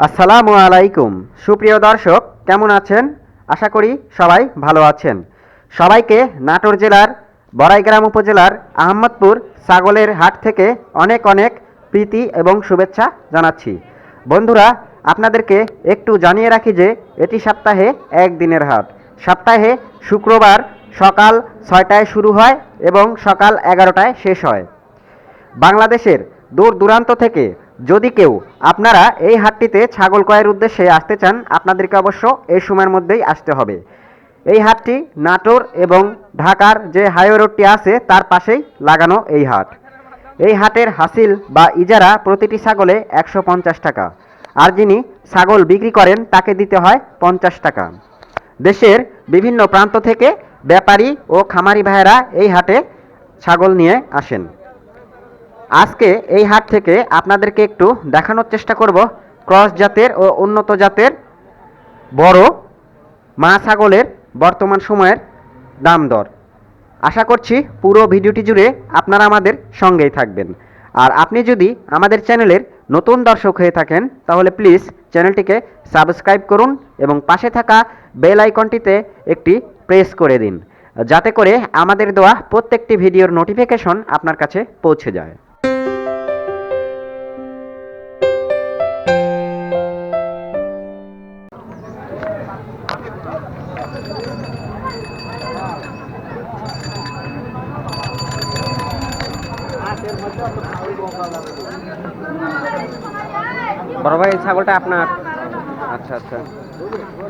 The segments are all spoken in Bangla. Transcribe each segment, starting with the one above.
আসসালামু আলাইকুম। সুপ্রিয় দর্শক, কেমন আছেন? আশা করি সবাই ভালো আছেন। সবাইকে নাটোর জেলার, বড়াইগ্রাম উপজেলার আহমদপুর ছাগলের হাট থেকে অনেক অনেক প্রীতি এবং শুভেচ্ছা জানাচ্ছি। বন্ধুরা, আপনাদেরকে একটু জানিয়ে রাখি যে এটি সপ্তাহে একদিনের হাট। সপ্তাহে শুক্রবার সকাল ছয়টায় শুরু হয় এবং সকাল এগারোটায় শেষ হয়। বাংলাদেশের দূর দূরান্ত থেকে যদি কেউ আপনারা এই হাটটিতে ছাগল ক্রয়ের উদ্দেশ্যে আসতে চান, আপনাদেরকে অবশ্য এই সময়ের মধ্যেই আসতে হবে। এই হাটটি নাটোর এবং ঢাকার যে হাইওয়ে রোডটি আছে, তার পাশেই লাগানো এই হাট। এই হাটের হাসিল বা ইজারা প্রতিটি ছাগলে একশো পঞ্চাশ টাকা। আর যিনি ছাগল বিক্রি করেন, তাকে দিতে হয় পঞ্চাশ টাকা। দেশের বিভিন্ন প্রান্ত থেকে ব্যাপারী ও খামারি ভাইয়েরা এই হাটে ছাগল নিয়ে আসেন। আজকে এই হাট থেকে আপনাদেরকে একটু দেখানোর চেষ্টা করব ক্রস জাতের ও উন্নত জাতের বড় মা ছাগলের বর্তমান সময়ের দাম দর। আশা করছি পুরো ভিডিওটি জুড়ে আপনারা আমাদের সঙ্গেই থাকবেন। আর আপনি যদি আমাদের চ্যানেলের নতুন দর্শক হয়ে থাকেন, তাহলে প্লিজ চ্যানেলটিকে সাবস্ক্রাইব করুন এবং পাশে থাকা বেল আইকনটিতে একটি প্রেস করে দিন, যাতে করে আমাদের দেওয়া প্রত্যেকটি ভিডিওর নোটিফিকেশন আপনার কাছে পৌঁছে যায়। এই ছাগলটা আপনার। আচ্ছা আচ্ছা।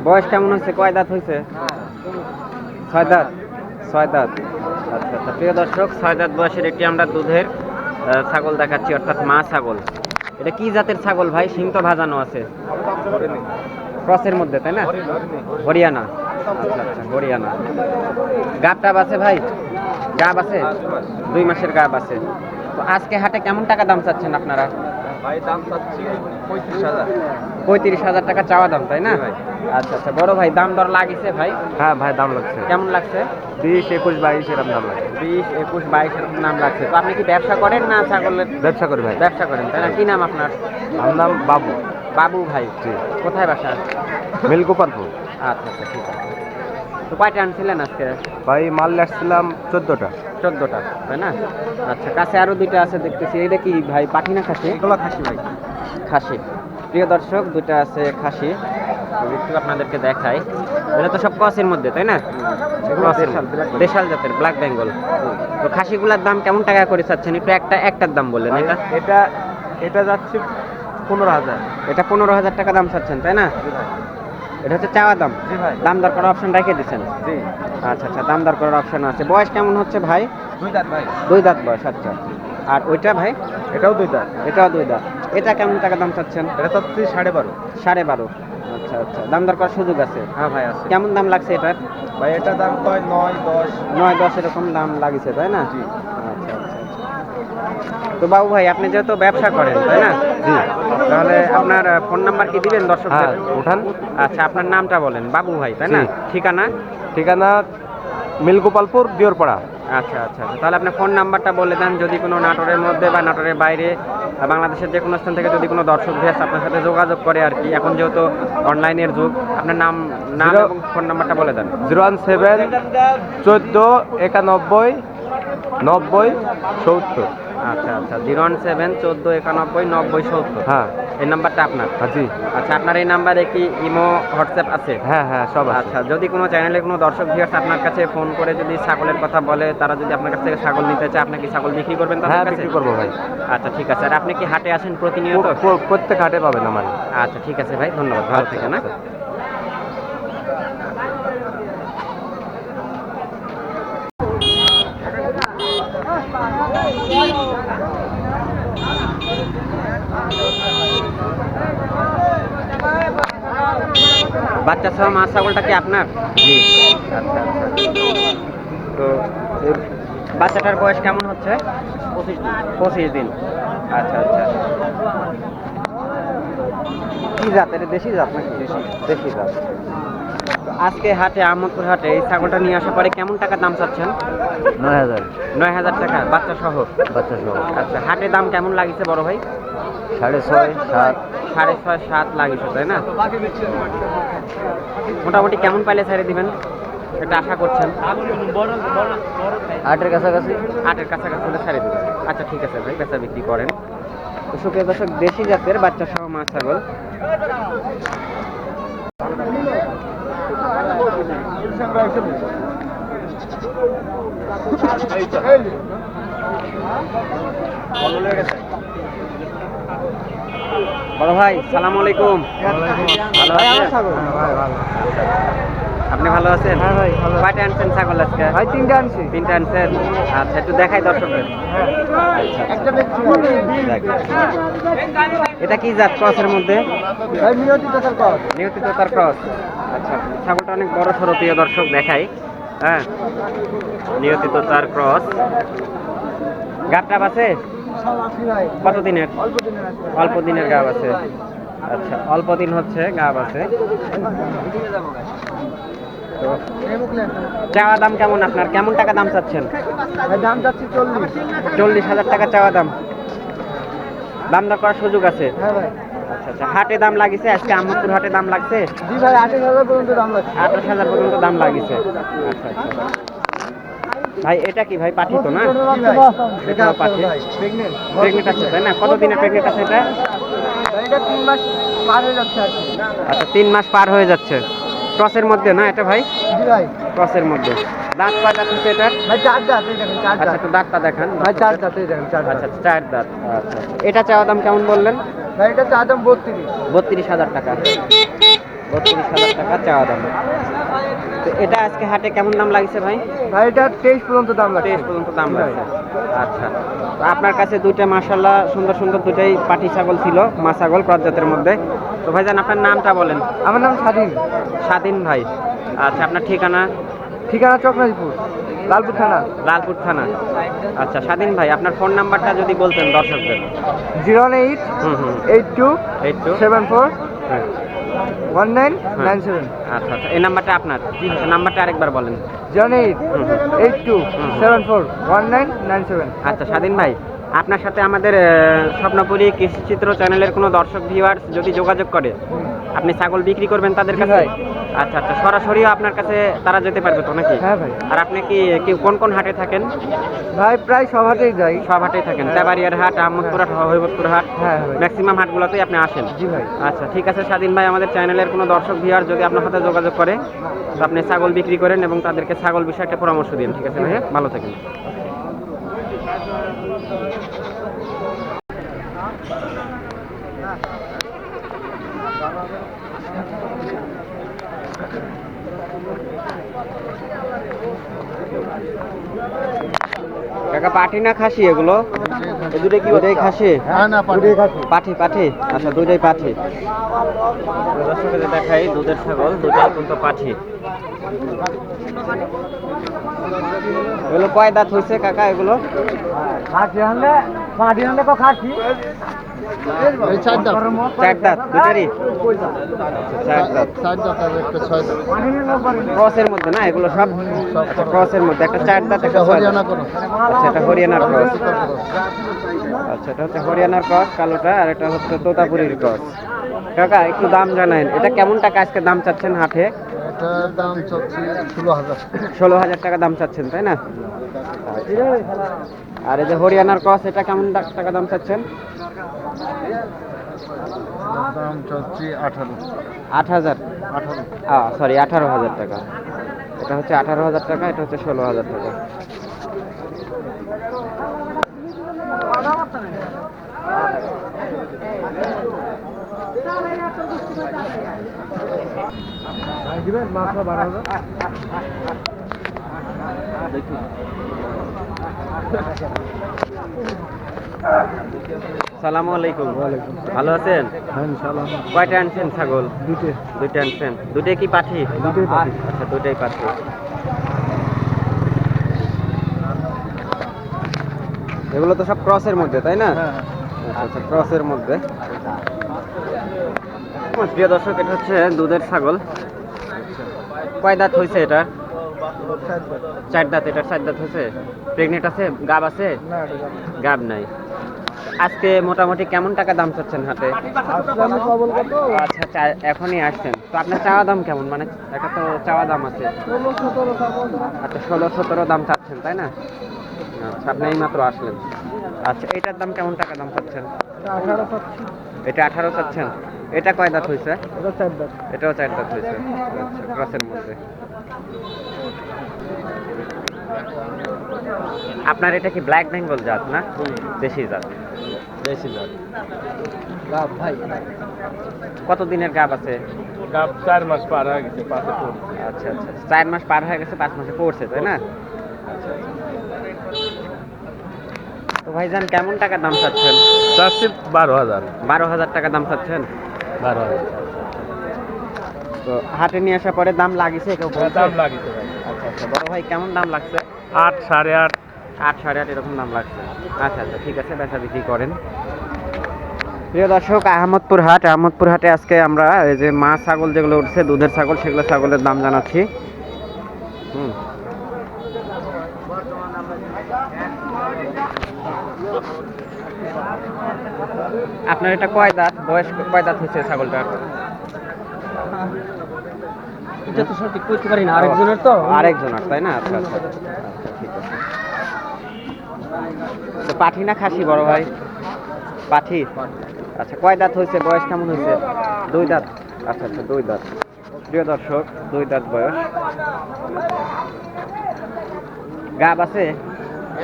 বয়স কেমন হয়েছে কয় দাঁত হয়েছে? ছয় দাঁত। ছয় দাঁত। আচ্ছা আচ্ছা। প্রিয় দর্শক ছয় দাঁত বয়সের একটি আমরা দুধের ছাগল দেখাচ্ছি অর্থাৎ মা ছাগল। এটা কি জাতের ছাগল ভাই? সিং তো ভাজানো আছে। ক্রসের মধ্যে তাই না? হরিয়ানা। আচ্ছা আচ্ছা হরিয়ানা। গাব টাব আছে ভাই? গাব আছে? দুই মাসের গাব আছে। তো আজকে হাটে কেমন টাকা দাম চাচ্ছেন আপনারা? পঁয়ত্রিশ হাজার। টাকা চাওয়া দাম তাই না? ভাই। আচ্ছা আচ্ছা বড় ভাই দাম দর লাগিছে ভাই? হ্যাঁ ভাই দাম লাগছে। কেমন লাগছে? বিশ একুশ বাইশ এরকম দাম লাগছে। বিশ একুশ বাইশ এরকম নাম লাগছে। তো আপনি কি ব্যবসা করেন না ছাগলের? ব্যবসা করি ভাই। ব্যবসা করেন তাই না? কি নাম আপনার? আমার নাম বাবু। বাবু ভাই। কোথায় বাসা? মিলগোপালপুর আচ্ছা আচ্ছা ঠিক আছে। তো কয়টা আনছিলেন আজকে? ভাই মাল আসছিলাম চোদ্দোটা। চোদ্দোটা তাই না? আচ্ছা কাছে আরও দুইটা আছে দেখতেছি। এটা কি ভাই পাঠি না খাসি? এগুলো খাসি ভাই। খাসি। প্রিয় দর্শক দুইটা আছে খাসি। একটু আপনাদেরকে দেখাই। এটা তো সব ক্রসের মধ্যে তাই না? দেশাল, জাতের ব্ল্যাক বেঙ্গল তো খাসিগুলার দাম কেমন টাকা করে চাচ্ছেন? একটু একটা একটার দাম বললেন এটা। এটা এটা যাচ্ছে পনেরো হাজার। এটা পনেরো হাজার টাকা দাম চাচ্ছেন তাই না? এটা হচ্ছে চাওয়া দাম। জি ভাই। দাম দর করার অপশন রেখে দিচ্ছেন জি। আচ্ছা আচ্ছা দাম দর করার অপশন আছে। বয়স কেমন হচ্ছে ভাই? দুই দাঁত ভাই। দুই দাঁত বয়স আচ্ছা। আর ওইটা ভাই? এটাও দুই দাঁত। এটাও দুই দাঁত। এটা কেমন টাকা দাম চাচ্ছেন? এটা চাচ্ছি সাড়ে বারো। সাড়ে বারো। আচ্ছা আচ্ছা। দাম দর করার সুযোগ আছে? হ্যাঁ ভাই আছে। কেমন দাম লাগছে এটার? ভাই এটা দাম হয় নয় দশ। নয় দশ এরকম দাম লাগিছে তাই না? জি। আচ্ছা আচ্ছা। তো বাবু ভাই আপনি যেহেতু ব্যবসা করেন তাই না? তাহলে আপনার ফোন নাম্বার কি দিবেন দর্শকদের? হ্যাঁ উঠান। আচ্ছা আপনার নামটা বলেন বাবু ভাই তাই না? ঠিকানা? ঠিকানা মিলগোপালপুর দিওরপাড়া। আচ্ছা আচ্ছা আচ্ছা। তাহলে আপনি ফোন নাম্বারটা বলে দেন যদি কোনো নাটোরের মধ্যে বা নাটোরের বাইরে বাংলাদেশের যে কোনো স্থান থেকে যদি কোনো দর্শক ভেস আপনার সাথে যোগাযোগ করে আর কি এখন যেহেতু অনলাইনের যুগ আপনার নাম নাম এবং ফোন নাম্বারটা বলে দেন। জিরো ওয়ান সেভেন চোদ্দ একানব্বই নব্বই সত্তর। আচ্ছা আচ্ছা। জিরো ওয়ান সেভেন চোদ্দ একানব্বই নব্বই সত্তর। হ্যাঁ। এই নাম্বারটা আপনার? হ্যাঁ জি। আচ্ছা আপনার এই নাম্বারে কি ইমো হোয়াটসঅ্যাপ আছে? হ্যাঁ হ্যাঁ সব আচ্ছা যদি কোনো চ্যানেলে কোনো দর্শক ভিউয়ার্স আপনার কাছে ফোন করে যদি ছাগলের কথা বলে তারা যদি আপনার কাছ থেকে ছাগল নিতে চায় আপনি কি ছাগল বিক্রি করবেন তাদের হ্যাঁ কাছে? বিক্রি করব ভাই। আচ্ছা ঠিক আছে। আর আপনি কি হাটে আসেন প্রতিনিয়ত? প্র- প্র- প্রত্যেক হাটে পাবেন আমার আচ্ছা ঠিক আছে ভাই ধন্যবাদ। ভালো আচ্ছা, থেকে না বাচ্চা সহ মা ছাগলটা কি আপনার? জি। আচ্ছা আচ্ছা। তো বাচ্চাটার বয়স কেমন হচ্ছে? পঁচিশ দিন। পঁচিশ দিন। আচ্ছা আচ্ছা। কি জাত? এটা দেশি জাত নাকি? দেশি। দেশি জাত। তো আজকে হাটে আহমদপুর হাটে এই ছাগলটা নিয়ে আসার পরে কেমন টাকা দাম চাচ্ছেন? নয় হাজার। নয় হাজার টাকা বাচ্চা সহ? বাচ্চা সহ। আচ্ছা হাটে দাম কেমন লাগিছে বড় ভাই? সাড়ে ছয় সাত। সাড়ে ছয় সাত লাগিয়েছে তাই না? মোটামুটি কেমন পাইলে ছেড়ে দিবেন? এটা আশা করছেন। আটের কাছাকাছি? আটের কাছাকাছি হলে ছেড়ে দিবেন। আচ্ছা ঠিক আছে ভাই বেচা বিক্রি করেন। তো সুপ্রিয় দর্শক দেশি জাতের বাচ্চা সহ মাছ ছাগল। বড় ভাই সালাম আলাইকুম। ভালো আছেন? আপনি ভালো আছেন? হ্যাঁ ভাই, ভালো কয়টা আনছেন ছাগল আজকে? ভাই তিনটা আনছি। তিনটা আনছেন? আচ্ছা একটু দেখাই দর্শকদের। একটা এটা কি জাত ক্রসের মধ্যে? ভাই নিয়তি তার ক্রস। আচ্ছা ছাগলটা অনেক বড় সড়ো প্রিয় দর্শক দেখাই। হ্যাঁ নিয়মিত তার ক্রস। গাবটা আছে কত দিনের? অল্প দিনের আছে। অল্প দিনের গাব আছে। আচ্ছা অল্প দিন হচ্ছে গাব আছে। তো চাওয়া দাম কেমন আপনার? কেমন টাকা দাম চাচ্ছেন? দাম যাচ্ছে চল্লিশ। চল্লিশ হাজার টাকা চাওয়া দাম। দাম দর করার সুযোগ আছে? হ্যাঁ আচ্ছা আচ্ছা। হাটে দাম লাগিছে? আজকে আহমদপুর হাটে দাম লাগছে? জি ভাই আঠাশ হাজার পর্যন্ত দাম লাগছে। আঠাশ হাজার পর্যন্ত দাম লাগিছে। আচ্ছা আচ্ছা। ভাই এটা কি ভাই পাঠি তো না? এটা পাঠি। প্রেগনেন্ট আছে তাই না? কতদিনের প্রেগনেন্ট আছে এটা? এটা? তিন মাস পার হয়ে যাচ্ছে আচ্ছা তিন মাস পার হয়ে যাচ্ছে। ক্রসের মধ্যে না এটা ভাই? ক্রসের মধ্যে। দাঁত কয় দাঁত হচ্ছে এটার। ভাই চার দাঁত এই দেখেন চার আচ্ছা দাঁত। একটু দাঁতটা দেখান। ভাই চার দাঁত এই দেখেন চার দাঁত। আচ্ছা চার দাঁত। আচ্ছা এটা চাওয়া দাম কেমন বললেন? ভাই এটা চার দাম বত্রিশ। বত্রিশ হাজার টাকা। বত্রিশ হাজার টাকা চাওয়া দাম। তো এটা আজকে হাটে কেমন দাম লাগছে ভাই? ভাই এটা তেইশ পর্যন্ত দাম লাগছে। তেইশ পর্যন্ত দাম লাগছে। আচ্ছা। তো আপনার কাছে দুইটা মাশাল্লাহ সুন্দর সুন্দর দুটাই পাটি ছাগল ছিল মা ছাগল প্রজাতের মধ্যে। তো ভাইজান আপনার নামটা বলেন। আমার নাম স্বাধীন। স্বাধীন ভাই। আচ্ছা আপনার ঠিকানা? ঠিকানা চকনাজিপুর লালপুর থানা। লালপুর থানা। আচ্ছা স্বাধীন ভাই আপনার ফোন নাম্বারটা যদি বলতেন দর্শকদের। জিরো এইট হুম হুম। Eight two eight two seven four হ্যাঁ। One nine nine seven. আচ্ছা আচ্ছা। এই নাম্বারটা আপনার? আচ্ছা নাম্বারটা আরেকবার বলেন। Zero eight. Eight two seven four one nine nine seven. আচ্ছা স্বাধীন ভাই। আপনার সাথে আমাদের স্বপ্নপুরী কৃষিচিত্র চ্যানেলের কোনো দর্শক ভিউয়ার্স যদি যোগাযোগ করে আপনি ছাগল বিক্রি করবেন তাদের কাছে? আচ্ছা আচ্ছা সরাসরিও আপনার কাছে তারা যেতে পারবে তো নাকি? হ্যাঁ ভাই। আর আপনি কি কি কোন কোন হাটে থাকেন? ভাই প্রায় সব হাটেই যাই। সব হাটেই থাকেন। হ্যাঁ। তেবাড়িয়ার হাট আহমদপুর হাট হৈবতপুর হাট হ্যাঁ ম্যাক্সিমাম হাটগুলোতেই আপনি আসেন। জি ভাই। আচ্ছা ঠিক আছে স্বাধীন ভাই আমাদের চ্যানেলের কোনো দর্শক ভিউয়ার যদি আপনার সাথে যোগাযোগ করে তো আপনি ছাগল বিক্রি করেন এবং তাদেরকে ছাগল বিষয়ে একটা পরামর্শ দিন। ঠিক আছে ভাইয়া? ভালো থাকেন। পাঠি না খাসি এগুলো? এই দুটো কি দুটাই খাসি? হ্যাঁ পাঠি পাঠি আচ্ছা দুইটাই পাঠি দর্শকের দেখাই দুধের ছাগল দুটাই কিন্তু পাঠি এগুলো কয় দাঁত হয়েছে কাকা এগুলো? খাসি আনলে পাঠি আনলে তো খাসি। চার দাম চার দাঁত দুটারই চার দাঁত। চার দাম একটা ছয় দাম ক্রসের মধ্যে না এগুলো সব আচ্ছা ক্রসের মধ্যে একটা চার দাঁত একটা। আচ্ছা এটা হরিয়ানার ক্রস আচ্ছা এটা হচ্ছে হরিয়ানার ক্রস কালোটা আর এটা হচ্ছে তোতাপুরির ক্রস কাকা একটু দাম জানান এটা কেমন টাকা আজকে দাম চাচ্ছেন হাটে? ষোলো হাজার। টাকা দাম চাচ্ছেন তাই না? আর এই যে হরিয়ানার ক্রস এটা কেমন টাকা দাম চাচ্ছেন? দাম আঠারো। আট হাজার? আঠারো। সরি আঠারো হাজার টাকা। এটা হচ্ছে আঠারো হাজার টাকা এটা হচ্ছে ষোলো হাজার টাকা। সালামু আলাইকুম। ভালো আছেন? কয়টা আনছেন ছাগল? দুটো দুইটা আনছেন। কি পাঠি? আচ্ছা পাঠি। এগুলো তো সব ক্রসের মধ্যে তাই না? হ্যাঁ। আচ্ছা আচ্ছা ক্রসের মধ্যে। প্রিয় দর্শক এটা হচ্ছে দুধের ছাগল। কয় দাঁত হয়েছে এটা? চার দাঁত। এটা চার দাঁত হয়েছে প্রেগনেন্ট আছে? গাব আছে? গাব নাই। আজকে মোটামুটি কেমন টাকা দাম চাচ্ছেন হাতে? আচ্ছা এখনই আসছেন। তো আপনার চাওয়া দাম কেমন? মানে একটা তো চাওয়া দাম আছে। আচ্ছা ষোলো সতেরো দাম চাচ্ছেন তাই না? আচ্ছা আপনি এই মাত্র আসলেন। আচ্ছা এটার দাম কেমন টাকা দাম চাচ্ছেন? এটা আঠারো চাচ্ছেন। এটা কয় দাঁত হয়েছে এটাও চার দাঁত হয়েছে আচ্ছা ক্রসের মধ্যে। আপনার এটা কি ব্ল্যাক বেঙ্গল জাত না? দেশি জাত। বেশি দাঁত গাব ভাই। কত দিনের গাব আছে? গাব চার মাস পার হয়ে গেছে পাশে পড়ছে। আচ্ছা আচ্ছা। চার মাস পার হয়ে গেছে পাঁচ মাসে পড়ছে তাই না? আচ্ছা আচ্ছা। তো ভাইজান কেমন টাকা দাম চাচ্ছেন? চারশো বারো হাজার। বারো হাজার টাকা দাম চাচ্ছেন? বারো হাজার। তো হাটে নিয়ে আসার পরে দাম লাগিছে কেউ দাম লাগিছে ভাই। আচ্ছা আচ্ছা। বড় ভাই কেমন দাম লাগছে? আট, সাড়ে আট। আট, সাড়ে আট এরকম দাম লাগছে। আচ্ছা আচ্ছা ঠিক আছে, বেচা বিক্রি করেন। প্রিয় দর্শক, আহমদপুর হাট, আহমদপুর হাটে আজকে আমরা এই যে মা ছাগল যেগুলো উঠছে, দুধের ছাগল, সেগুলো ছাগলের দাম জানাচ্ছি। হুম। আপনার এটা কয় দাঁত? বয়স কয় দাঁত হয়েছে ছাগলটার? এটা তো সঠিক করতে পারি না আরেকজনের তো? আরেকজনের তাই না? আচ্ছা আচ্ছা আচ্ছা ঠিক আছে। পাঠি না খাসি বড় ভাই? পাঠি? আচ্ছা কয় দাঁত হয়েছে? বয়স কেমন হয়েছে? দুই দাঁত। আচ্ছা আচ্ছা দুই দাঁত। প্রিয় দর্শক দুই দাঁত বয়স। গাব আছে?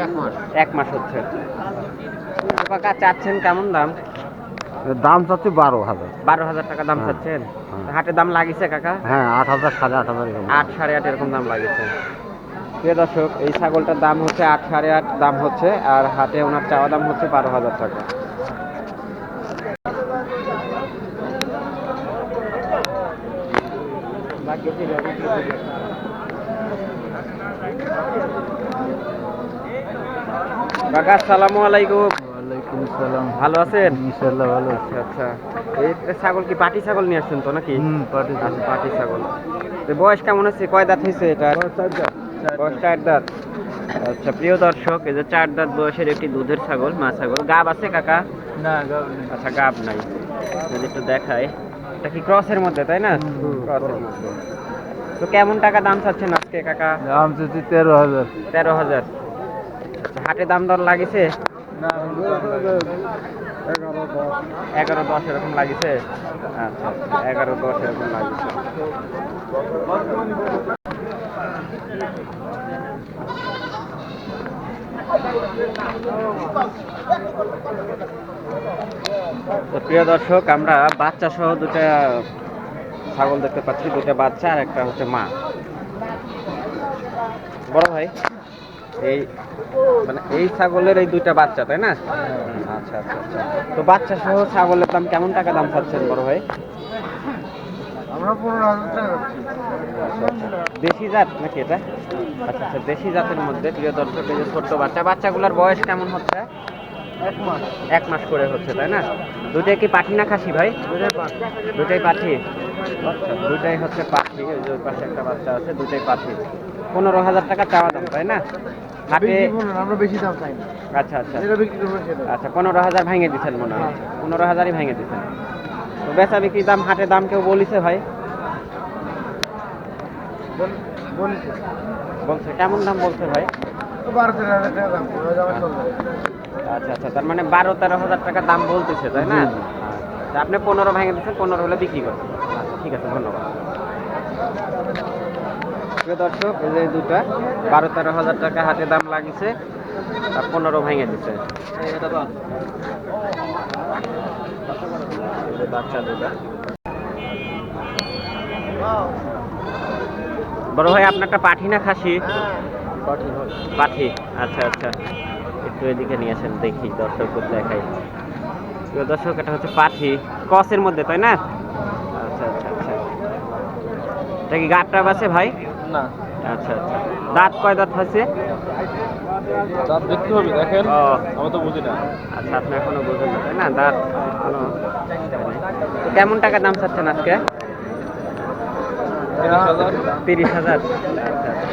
এক মাস। এক মাস হচ্ছে। কাকা চাচ্ছেন কেমন দাম? দাম চাচ্ছি বারো হাজার। বারো হাজার টাকা দাম হ্যাঁ, চাচ্ছেন। হাটের দাম লাগিছে কাকা? হ্যাঁ আট হাজার সাড়ে আট হাজার এরকম। আট সাড়ে আট এরকম দাম লাগেছে। প্রিয় দর্শক এই ছাগলটার দাম হচ্ছে আট সাড়ে আট দাম হচ্ছে আর হাটে ওনার চাওয়া দাম হচ্ছে বারো হাজার টাকা। কাকা আসসালামু আলাইকুম। ওয়ালাইকুম সালাম। ভালো আছেন? ভালো আচ্ছা আচ্ছা এই ছাগল কি পাটি ছাগল নিয়ে আসছেন তো নাকি? হুম পাটি আচ্ছা পাটি ছাগল। তো বয়স কেমন আছে কয় দাঁত হয়েছে এটা? বয়স চার দাঁত। আচ্ছা প্রিয় দর্শক এই যে চার দাঁত বয়সের একটি দুধের ছাগল মা ছাগল গাব আছে কাকা? না আচ্ছা গাব নাই। যদি একটু দেখাই এটা কি ক্রসের মধ্যে তাই না? ক্রসের মধ্যে। তো কেমন টাকা দাম চাচ্ছেন আজকে কাকা? দাম চাচ্ছি তেরো হাজার। তেরো হাজার। আচ্ছা, হাটে দাম দর লাগিছে? এগারো দশ এরকম লাগিছে? আচ্ছা এগারো দশ এরকম লাগিছে। তো প্রিয় দর্শক, আমরা বাচ্চা সহ দুটা ছাগল দেখতে পাচ্ছি দুটা বাচ্চা আর একটা হচ্ছে মা। বড় ভাই? এই মানে এই ছাগলের এই দুইটা বাচ্চা তাই না? আচ্ছা আচ্ছা আচ্ছা। তো বাচ্চা সহ ছাগলের দাম কেমন টাকা দাম চাচ্ছেন বড় ভাই? আমরা পনেরো হাজার টাকা আচ্ছা, আচ্ছা। দেশি জাত নাকি এটা? আচ্ছা আচ্ছা দেশি জাতের মধ্যে প্রিয় দর্শক এই যে ছোট্ট বাচ্চা বাচ্চাগুলোর বয়স কেমন হচ্ছে? এক মাস। এক মাস করে হচ্ছে তাই না? দুটাই কি পাঠি না খাসি ভাই? দুটাই পাঠি। আচ্ছা দুটাই হচ্ছে পাঠি ওই যে পাশে একটা বাচ্চা আছে দুটাই পাঠি। পনেরো হাজার টাকা চাওয়া দাম তাই না? হাটে আমরা বেশি দাম চাই না। আচ্ছা আচ্ছা। যেটা বিক্রি করব সেটা আচ্ছা পনেরো হাজার ভেঙে দিচ্ছেন মনে হয়। পনেরো হাজারই ভেঙে দিচ্ছেন তো বেচা বিক্রি দাম হাটে দাম কেউ বলিছে ভাই? বলিস বলছে। কেমন দাম বলছে ভাই? বারো তেরো হাজার টাকা দাম ওই দামে চলবে আচ্ছা আচ্ছা তার মানে বারো তেরো হাজার টাকা দাম বলতেছে তাই না। আচ্ছা, আপনি পনেরো ভেঙে দিচ্ছেন পনেরো হলে বিক্রি করছেন। আচ্ছা ঠিক আছে ধন্যবাদ। প্রিয় দর্শক এই যে দুটা বারো তেরো হাজার টাকা হাতে দাম লাগিছে আর পনেরো ভেঙে দিচ্ছে বাচ্চা দুটা। বড় ভাই আপনারটা পাঠি না খাসি? পাঠি আচ্ছা আচ্ছা। একটু এদিকে নিয়ে আসেন দেখি দর্শক দেখাই। প্রিয় দর্শক এটা হচ্ছে পাঠি। কসের মধ্যে তাই না? আচ্ছা আচ্ছা আচ্ছা। এটা কি গাটটা আছে ভাই? না। আচ্ছা আচ্ছা। দাঁত কয় দাঁত হয়েছে? দাম দেখতে হবে দেখেন। আমি তো বুঝি না। আচ্ছা আপনি এখনও বুঝেন না তাই না? দাঁত এখনও কেমন টাকা দাম চাচ্ছেন আজকে? তিরিশ হাজার।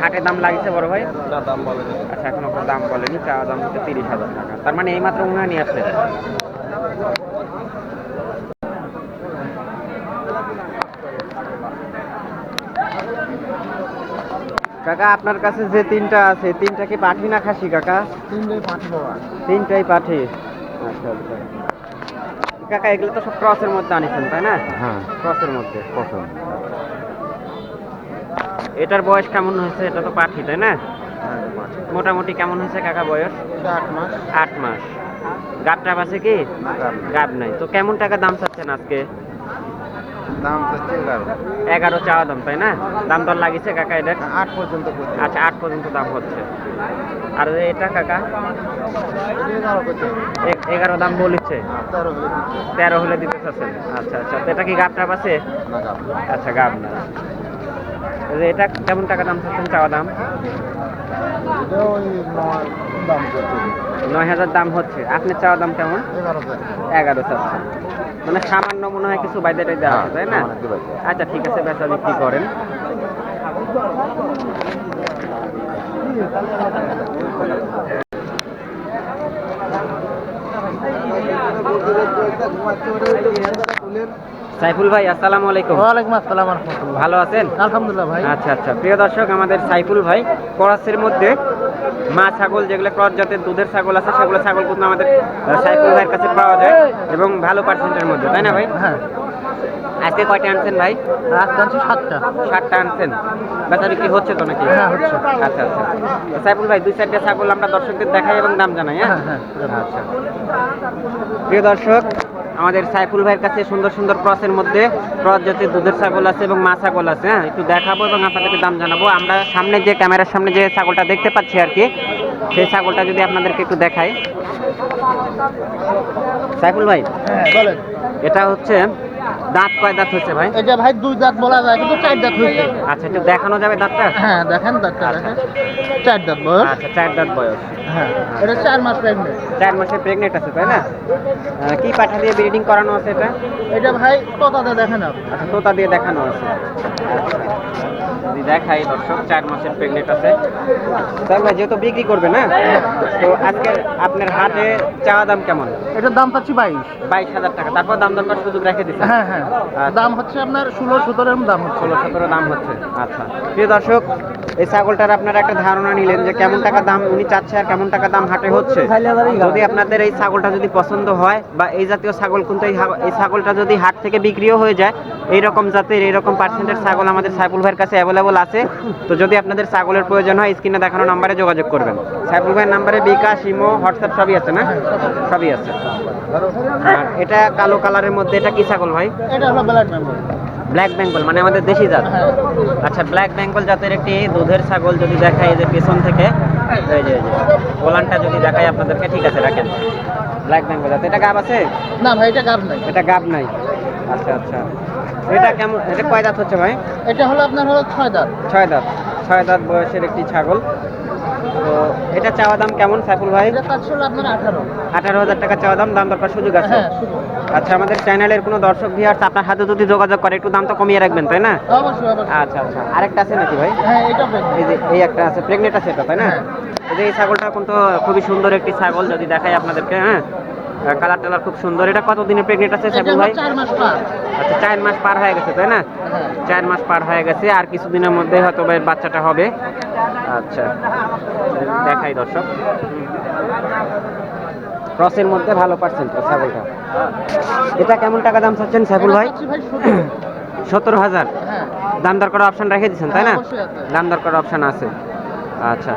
হাটের দাম লাগছে বড় ভাই? না দাম বলে আচ্ছা এখন দাম বলেনি চাওয়া দাম হচ্ছে তিরিশ হাজার টাকা। তার মানে এই মাত্র উঙা নিয়ে আসছে কাকা আপনার কাছে যে তিনটা আছে তিনটা কি পাঠি না খাসি কাকা? তিনটে পাঁচ বাবা। তিনটাই পাঠি? আচ্ছা আচ্ছা। কাকা এগুলো তো সব ক্রসের মধ্যে আনিছেন তাই না? হ্যাঁ। ক্রসের মধ্যে। পছন্দ এটার বয়স কেমন হয়েছে? এটা তো পাঠি তাই না? হ্যাঁ, মোটামুটি কেমন হয়েছে কাকা বয়স? আট মাস। আট মাস। গাবটা আছে কি? গাব নাই। তো কেমন টাকা দাম চাচ্ছেন আজকে? দাম চাচ্ছে এগারো এগারো চাওয়া দাম তাই না? দাম দর লাগিছে কাকা এটা আট পর্যন্ত আচ্ছা আট পর্যন্ত দাম হচ্ছে। আর এটা কাকা? এগারো দাম বলেছে। তেরো হলে দিতে চাচ্ছেন। আচ্ছা আচ্ছা। এটা কি গাবটা আছে? আচ্ছা গাব না। এটা কেমন টাকা দাম চাচ্ছেন চাওয়া দাম? নয় হাজার দাম হচ্ছে। আপনার চাওয়া দাম কেমন? এগারো চাচ্ছেন মানে সামান্য মনে হয় কিছু বাইরে টাইদে আছে তাই না। আচ্ছা ঠিক আছে বেচা বিক্রি করেন? সাইফুল ভাই আসসালামু আলাইকুম। ওয়ালাইকুম আসসালাম ভালো আছেন? আলহামদুলিল্লাহ ভাই। আচ্ছা আচ্ছা প্রিয় দর্শক আমাদের সাইফুল ভাই করাসের মধ্যে মা ছাগল যেগুলো ক্রস জাতের দুধের ছাগল আছে সেগুলো ছাগল কিন্তু আমাদের আহ, সাইফুল ভাইয়ের কাছে পাওয়া যায় এবং ভালো পার্সেন্টের মধ্যে তাই না ভাই? হ্যাঁ। আজকে কয়টা আনছেন ভাই? আজকে আনছি সাতটা। ষাটটা আনছেন। বেচা বিক্রি হচ্ছে তো নাকি? হ্যাঁ, হচ্ছে। আচ্ছা আচ্ছা। সাইফুল ভাই দুই চারটে ছাগল আমরা দর্শকদের দেখাই এবং দাম জানাই হ্যাঁ? হ্যাঁ আচ্ছা। প্রিয় দর্শক আমাদের সাইফুল ভাইয়ের কাছে সুন্দর সুন্দর ক্রসের মধ্যে ক্রস যাতে দুধের ছাগল আছে এবং মা ছাগল আছে হ্যাঁ? একটু দেখাবো এবং আপনাদেরকে দাম জানাব। আমরা সামনে যে ক্যামেরার সামনে যে ছাগলটা দেখতে পাচ্ছি আর কি সেই ছাগলটা যদি আপনাদেরকে একটু দেখাই। সাইফুল ভাই হ্যাঁ এটা হচ্ছে দাঁত কয় দাঁত হচ্ছে ভাই? এটা ভাই দুই দাঁত বলা যায় কিন্তু চার দাঁত হয়েছে। আচ্ছা একটু দেখানো যাবে দাঁতটা? হ্যাঁ দেখেন দাঁতটা আচ্ছা। দেখেন। চার দাঁত বয়স। আচ্ছা চার দাঁত বয়স। হ্যাঁ এটা চার মাস প্রেগনেন্ট চার মাসের প্রেগনেন্ট আছে তাই না? কি পাঠা দিয়ে ব্রিডিং করানো আছে এটা? এটা ভাই তোতাতে দেখেন আপনি আচ্ছা তোতা দিয়ে দেখানো আছে। দেখাই দর্শক চার মাসের প্রেগনেন্ট আছে। স্যার ভাই যেহেতু বিক্রি করবে না তো আজকে আপনার হাটে চাওয়া দাম কেমন? এটার দাম পাচ্ছি বাইশ। বাইশ হাজার টাকা। তারপর দাম দরকার সুযোগ রেখে দিচ্ছে হ্যাঁ হ্যাঁ। দাম হচ্ছে আপনার ষোলো দাম ষোলো সতেরো দাম হচ্ছে। আচ্ছা। প্রিয় দর্শক, এই ছাগলটার আপনারা একটা ধারণা নিলেন যে কেমন টাকা দাম উনি চাচ্ছে আর কেমন টাকা দাম হাটে হচ্ছে। যদি আপনাদের এই ছাগলটা যদি পছন্দ হয় বা এই জাতীয় ছাগল কিন্তু এই ছাগলটা যদি হাট থেকে বিক্রিও হয়ে যায়, এই রকম জাতের পার্সেন্টের ছাগল আমাদের সাইফুল ভাইয়ের কাছে অ্যাভেলেবল আছে। তো যদি আপনাদের ছাগলের প্রয়োজন হয়, স্ক্রিনে দেখানো নাম্বারে যোগাযোগ করবেন। সাইফুল ভাইয়ের নাম্বারে বিকাশ, ইমো, হোয়াটসঅ্যাপ সবই আছে না? সবই আছে। এটা কালো কালারের মধ্যে এটা কি ছাগল ভাই? এটা হলো ব্ল্যাক মেম্বার ব্ল্যাক বেঙ্গল মানে আমাদের দেশি জাত। হ্যাঁ। আচ্ছা ব্ল্যাক বেঙ্গল জাতের একটি দুধের ছাগল যদি দেখাই এই যে পেছন থেকে এই যে এই যদি দেখাই আপনাদেরকে ঠিক আছে রাখেন। ব্ল্যাক বেঙ্গল জাত এটা গাব আছে? না ভাই এটা গাব নাই। এটা গাব নাই। আচ্ছা আচ্ছা। এটা কেমন এটা কয় দাঁত হচ্ছে ভাই? এটা হলো আপনার হলো ছয় দাঁত। ছয় দাঁত। ছয় দাঁত বয়সের একটি ছাগল। তো এটা চাওয়া দাম কেমন সাইফুল ভাই? আঠারো। হাজার টাকা চাওয়া দাম দাম দরকার সুযোগ আছে। হ্যাঁ আচ্ছা আমাদের চ্যানেলের কোনো দর্শক ভিউয়ার্স আপনার হাতে যদি যোগাযোগ করে একটু দাম তো কমিয়ে রাখবেন তাই না? অবশ্যই অবশ্যই। আচ্ছা আচ্ছা। আরেকটা আছে নাকি ভাই? হ্যাঁ এটা এই যে এই একটা আছে প্রেগনেন্ট আছে এটা তাই না? হ্যাঁ। এই যে এই ছাগলটা কিন্তু খুবই সুন্দর একটি ছাগল যদি দেখাই আপনাদেরকে হ্যাঁ? কালার টালার খুব সুন্দর। এটা কত দিনে প্রেগনেন্ট আছে সাইফুল ভাই? চার মাস পার। আচ্ছা চার মাস পার হয়ে গেছে তাই না? হ্যাঁ। চার মাস পার হয়ে গেছে আর কিছুদিনের মধ্যে হয়তো বাচ্চাটা হবে। আচ্ছা দেখাই দর্শক। ক্রসের মধ্যে ভালো পার্সেন্ট ছাগলটা। এটা কেমন টাকা দাম চাচ্ছেন সাইফুল ভাই? সতেরো সত্তর হাজার। দাম দর করার অপশন রেখে দিচ্ছেন তাই না? হ্যাঁ, দাম দর করার অপশন আছে। আচ্ছা।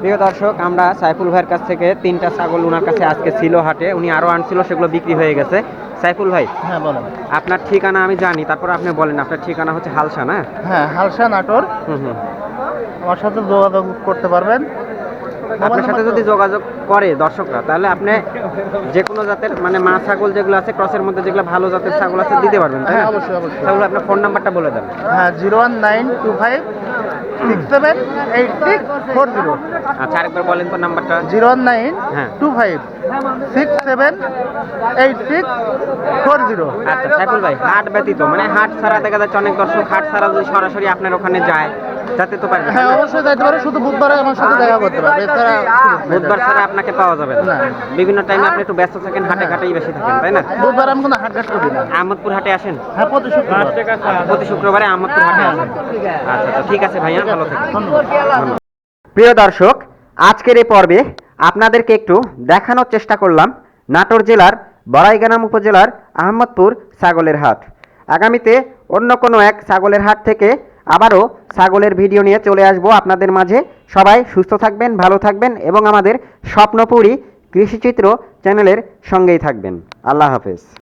প্রিয় দর্শক আমরা সাইফুল ভাইয়ের কাছ থেকে তিনটা ছাগল ওনার কাছে আজকে ছিল হাটে। উনি আরও আনছিল সেগুলো বিক্রি হয়ে গেছে। সাইফুল ভাই হ্যাঁ বলেন। আপনার ঠিকানা আমি জানি তারপর আপনি বলেন আপনার ঠিকানা হচ্ছে হালসা না? হ্যাঁ হালসা নাটোর। হুম হুম। আমার সাথে যোগাযোগ করতে পারবেন আপনার সাথে যদি যোগাযোগ করে দর্শকরা তাহলে আপনি যে কোনো জাতের মানে মা ছাগল যেগুলো আছে ক্রসের মধ্যে যেগুলো ভালো জাতের ছাগল আছে দিতে পারবেন তাই না? হ্যাঁ, অবশ্যই, অবশ্যই। তাহলে আপনার ফোন নাম্বারটা বলে দেন হ্যাঁ zero one nine two five six seven eight six four zero. আচ্ছা আরেকবার বলেন তো নাম্বারটা। Zero one nine. Two five six seven eight six four zero. আচ্ছা সাইফুল ভাই হাট ব্যতীত মানে হাট ছাড়া দেখা যাচ্ছে অনেক দর্শক হাট ছাড়া যদি সরাসরি আপনার ওখানে যায় যাতে তো পারবে হ্যাঁ অবশ্যই যাইতে পারে শুধু বুধবারে আমার সাথে দেখা করতে পারবে এছাড়া বুধবার ছাড়া আপনাকে পাওয়া যাবে না। না। বিভিন্ন টাইমে আপনি একটু ব্যস্ত থাকেন হাটে ঘাটেই বেশি থাকেন তাই না? বুধবার আমি কোনো হাট ঘাট করি না। আহমদপুর হাটে আসেন? হ্যাঁ প্রতি শুক্রবার। প্রতি শুক্রবারে আহমদপুর হাটে আসেন। আচ্ছা আচ্ছা ঠিক আছে ভাইয়া ভালো ধন্যবাদ। প্রিয় দর্শক আজকের এই পর্বে আপনাদেরকে একটু দেখানোর চেষ্টা করলাম নাটোর জেলার বড়াইগ্রাম উপজেলার আহমদপুর ছাগলের হাট। আগামীতে অন্য কোনো এক ছাগলের হাট থেকে আবারও ছাগলের ভিডিও নিয়ে চলে আসব আপনাদের মাঝে। সবাই সুস্থ থাকবেন ভালো থাকবেন এবং আমাদের স্বপ্নপুরী কৃষিচিত্র চ্যানেলের সঙ্গেই থাকবেন। আল্লাহ হাফেজ।